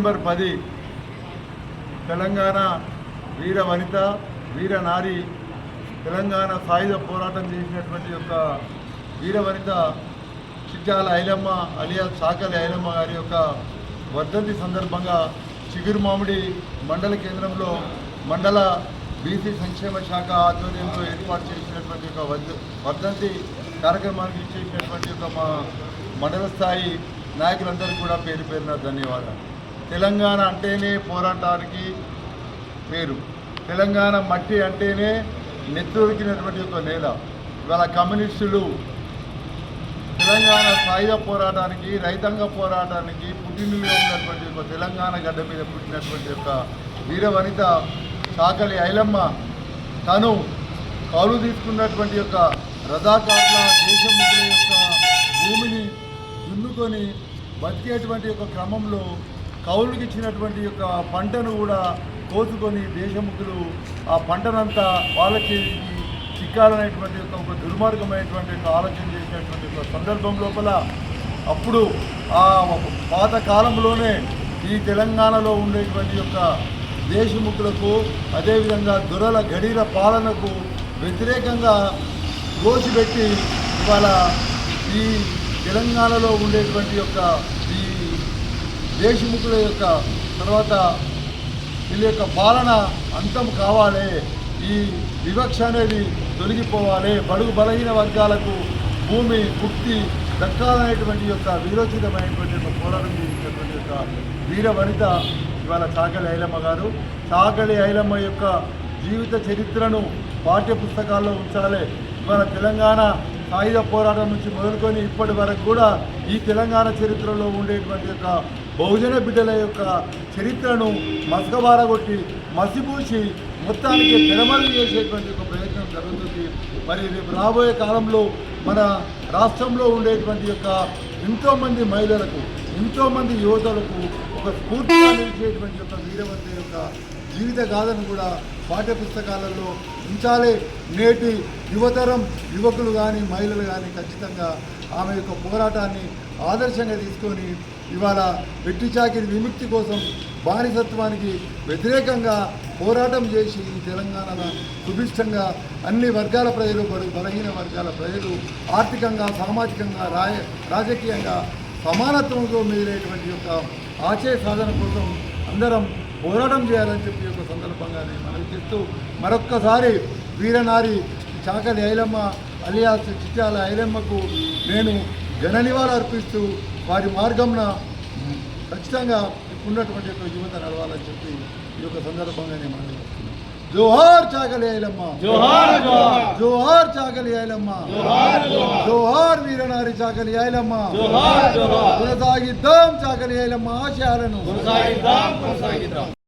September పది తెలంగాణ వీర వనిత వీర నారి తెలంగాణ సాయుధ పోరాటం చేసినటువంటి యొక్క వీర వనిత చిట్యాల ఐలమ్మ అలియా సాకలి ఐలమ్మ గారి యొక్క వర్ధంతి సందర్భంగా చిగురుమామిడి మండల కేంద్రంలో మండల బీసీ సంక్షేమ శాఖ ఆధ్వర్యంలో ఏర్పాటు చేసినటువంటి ఒక వర్ధంతి కార్యక్రమానికి ఇచ్చేసినటువంటి ఒక మా మండల స్థాయి నాయకులందరూ కూడా పేరు పేరున ధన్యవాదాలు. తెలంగాణ అంటేనే పోరాటానికి పేరు. తెలంగాణ మట్టి అంటేనే నెత్తురికినటువంటి ఒక నేల. ఇవాళ కమ్యూనిస్టులు తెలంగాణ సాయుధ పోరాటానికి రైతాంగ పోరాటానికి పుట్టినలో ఉన్నటువంటి ఒక తెలంగాణ గడ్డ మీద పుట్టినటువంటి యొక్క వీర వనిత సాకలి ఐలమ్మ తను కౌలు తీసుకున్నటువంటి యొక్క రథాకారుల దేశముఖుల యొక్క భూమిని దున్నుకొని బతికేటువంటి యొక్క క్రమంలో కౌలుకి ఇచ్చినటువంటి యొక్క పంటను కూడా కోసుకొని దేశముఖులు ఆ పంటనంతా వాళ్ళకి చిక్కాలనేటువంటి యొక్క ఒక దుర్మార్గమైనటువంటి యొక్క ఆలోచన చేసినటువంటి ఒక సందర్భం లోపల అప్పుడు ఆ పాత కాలంలోనే ఈ తెలంగాణలో ఉండేటువంటి యొక్క దేశముఖులకు అదేవిధంగా దొరల గడిల పాలనకు వ్యతిరేకంగా దోచిపెట్టి ఇవాళ ఈ తెలంగాణలో ఉండేటువంటి యొక్క దేశముఖుల యొక్క తర్వాత వీళ్ళ యొక్క పాలన అంతం కావాలి. ఈ వివక్ష అనేది తొలగిపోవాలి. బడుగు బలహీన వర్గాలకు భూమి ముక్తి దక్కాలనేటువంటి యొక్క వీరోచితమైనటువంటి యొక్క పోరాటం చేసినటువంటి యొక్క వీర వనిత ఇవాళ చాకలి ఐలమ్మ గారు. చాకలి ఐలమ్మ యొక్క జీవిత చరిత్రను పాఠ్య పుస్తకాల్లో ఉంచాలి. ఇవాళ తెలంగాణ సాయుధ పోరాటం నుంచి మొదలుకొని ఇప్పటి వరకు కూడా ఈ తెలంగాణ చరిత్రలో ఉండేటువంటి యొక్క బహుజన బిడ్డల యొక్క చరిత్రను మసకబారగొట్టి మసిపూసి మొత్తానికి తెరమరుగు చేసేటువంటి ఒక ప్రయత్నం జరుగుతుంది. మరి రేపు రాబోయే కాలంలో మన రాష్ట్రంలో ఉండేటువంటి యొక్క ఎంతోమంది మహిళలకు ఎంతోమంది యువతలకు ఒక స్ఫూర్తిగా నిలిచేటువంటి యొక్క వీరవంతి యొక్క జీవిత గాథను కూడా పాఠ్య పుస్తకాలలో ఉంచాలి. నేటి యువతరం యువకులు కానీ మహిళలు కానీ ఖచ్చితంగా ఆమె యొక్క పోరాటాన్ని ఆదర్శంగా తీసుకొని ఇవాళ వెట్టి చాకిరి విముక్తి కోసం బానిసత్వానికి వ్యతిరేకంగా పోరాటం చేసి ఈ తెలంగాణలో సుభిష్టంగా అన్ని వర్గాల ప్రజలు బడు- బలహీన వర్గాల ప్రజలు ఆర్థికంగా సామాజికంగా రాయ రాజకీయంగా సమానత్వంతో మిగిలేటువంటి యొక్క ఆశయ సాధన కోసం అందరం పోరాటం చేయాలని చెప్పి యొక్క సందర్భంగా నేను మనవి చేస్తూ మరొక్కసారి వీరనారి చాకలి ఐలమ్మ అలియాస్ చిట్యాల ఐలమ్మకు నేను ఘన నివాళులు అర్పిస్తూ వారి మార్గంన ఖచ్చితంగా ఉన్నటువంటి యొక్క యువత నడవాలని చెప్పి ఈ యొక్క సందర్భంగా నేను చేస్తున్నాను జోహార్ చాకలి ఐలమ్మ జోహార్ జోహార్. చాకలి ఐలమ్మ జోహార్ వీరనారి చాకలి ఐలమ్మ కొనసాగిద్దాం చాకలి ఐలమ్మ ఆశయాలను.